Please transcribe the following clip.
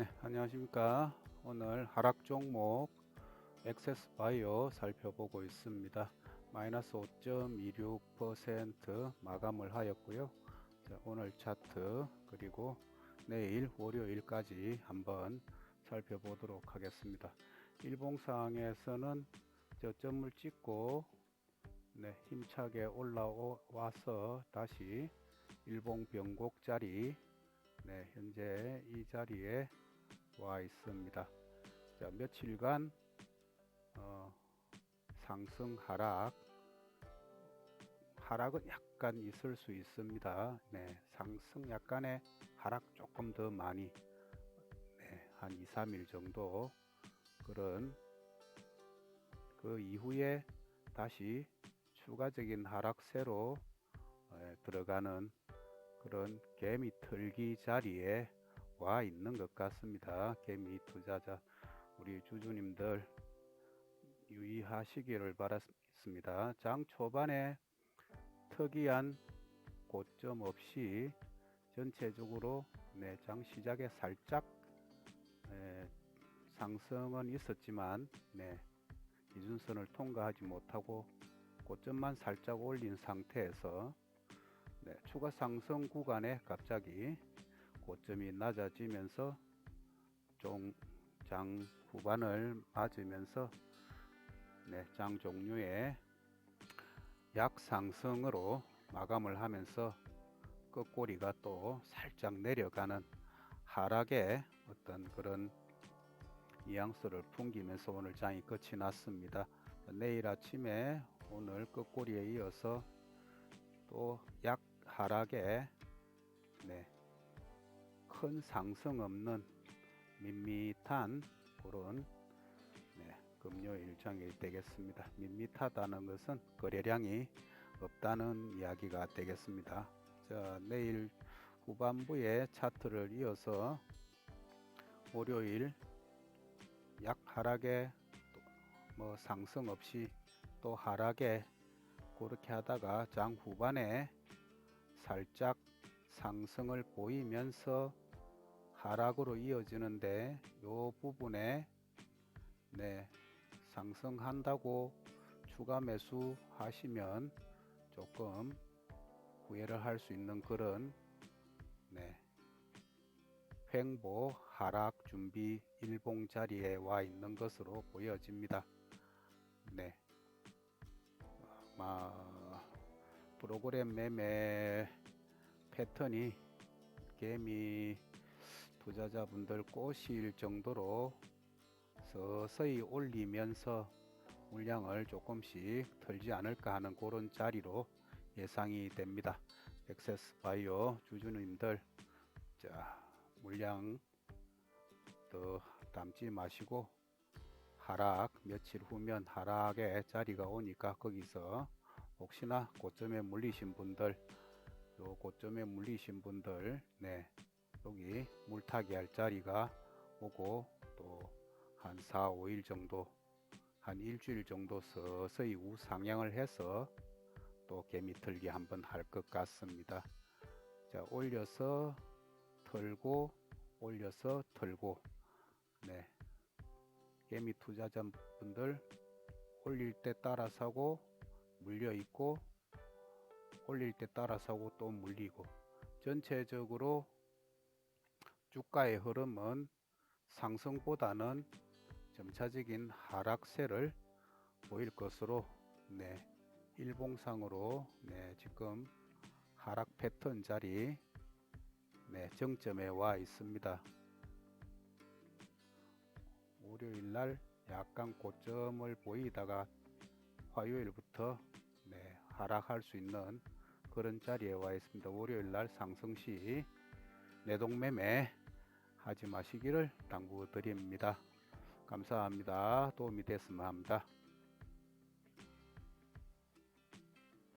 네, 안녕하십니까. 오늘 하락 종목 액세스 바이오 살펴보고 있습니다. 마이너스 5.26% 마감을 하였고요. 자, 오늘 차트 그리고 내일 월요일까지 한번 살펴보도록 하겠습니다. 일봉상에서는 저점을 찍고 네, 힘차게 올라와서 다시 일봉 변곡 자리 네, 현재 이 자리에 와 있습니다. 자, 며칠간 어, 상승 하락 하락은 약간 있을 수 있습니다. 네, 상승 약간의 하락 조금 더 많이 네, 한 2, 3일 정도 그런 그 이후에 다시 추가적인 하락세로 에, 들어가는 그런 개미 털기 자리에 와 있는 것 같습니다. 개미 투자자 우리 주주님들 유의하시기를 바랐습니다. 장 초반에 특이한 고점 없이 전체적으로 네, 장 시작에 살짝 네, 상승은 있었지만 네, 기준선을 통과하지 못하고 고점만 살짝 올린 상태에서 네, 추가 상승 구간에 갑자기 고점이 낮아지면서 종장 후반을 맞으면서 네, 장 종류의 약상승으로 마감을 하면서 끝꼬리가 또 살짝 내려가는 하락의 어떤 그런 뉘앙스를 풍기면서 오늘 장이 끝이 났습니다. 내일 아침에 오늘 끝꼬리에 이어서 또 약 하락에 네, 큰 상승 없는 밋밋한 그런 네, 금요 일정이 되겠습니다. 밋밋하다는 것은 거래량이 없다는 이야기가 되겠습니다. 자, 내일 후반부에 차트를 이어서 월요일 약 하락에 뭐 상승 없이 또 하락에 그렇게 하다가 장 후반에 살짝 상승을 보이면서 하락으로 이어지는데 요 부분에 네 상승한다고 추가 매수 하시면 조금 후회를 할 수 있는 그런 네 횡보 하락 준비 일봉 자리에 와 있는 것으로 보여집니다. 네. 마 프로그램 매매 패턴이 개미 투자자분들 꼬실 정도로 서서히 올리면서 물량을 조금씩 털지 않을까 하는 그런 자리로 예상이 됩니다. 액세스 바이오 주주님들 자 물량 더 담지 마시고 하락 며칠 후면 하락의 자리가 오니까 거기서 혹시나 고점에 물리신 분들 요 고점에 물리신 분들 네 물타기 할 자리가 오고 또 한 4, 5일 정도 한 일주일 정도 서서히 우상향을 해서 또 개미 털기 한번 할 것 같습니다. 자 올려서 털고 올려서 털고. 네. 개미 투자자분들 올릴 때 따라 사고 물려 있고 올릴 때 따라 사고 또 물리고. 전체적으로 주가의 흐름은 상승보다는 점차적인 하락세를 보일 것으로 네 일봉상으로 네 지금 하락 패턴 자리 네 정점에 와 있습니다. 월요일 날 약간 고점을 보이다가 화요일부터 네, 하락할 수 있는 그런 자리에 와 있습니다. 월요일 날 상승 시 내동매매 하지 마시기를 당부드립니다. 감사합니다. 도움이 됐으면 합니다.